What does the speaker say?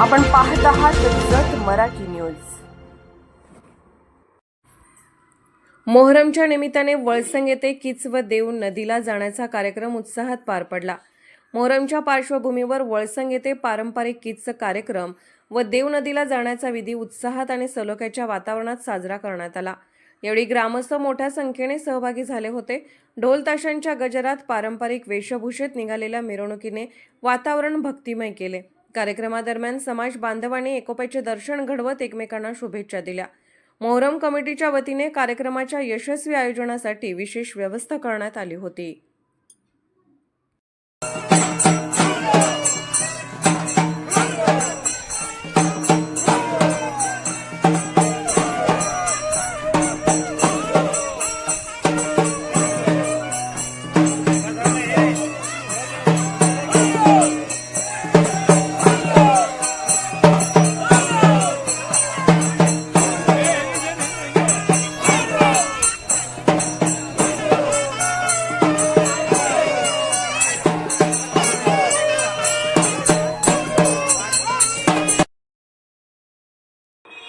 आपण पाहत आहात जत मराठी न्यूज. मोहरमच्या निमित्ताने वळसंग येथे किच व देव नदीला जाण्याचा कार्यक्रम उत्साहात पार पडला. मोहरमच्या पार्श्वभूमीवर वळसंग येथे पारंपरिक किचचा कार्यक्रम व देव नदीला जाण्याचा विधी उत्साहात आणि सलोख्याच्या वातावरणात साजरा करण्यात आला. यावेळी ग्रामस्थ मोठ्या संख्येने सहभागी झाले होते. ढोल ताशांच्या गजरात पारंपरिक वेशभूषेत निघालेल्या मिरवणुकीने वातावरण भक्तिमय केले. कार्यक्रमादरम्यान समाज बांधवांनी एकोप्याचे दर्शन घडवत एकमेकांना शुभेच्छा दिल्या. मोहरम कमिटीच्या वतीने कार्यक्रमाच्या यशस्वी आयोजनासाठी विशेष व्यवस्था करण्यात आली होती.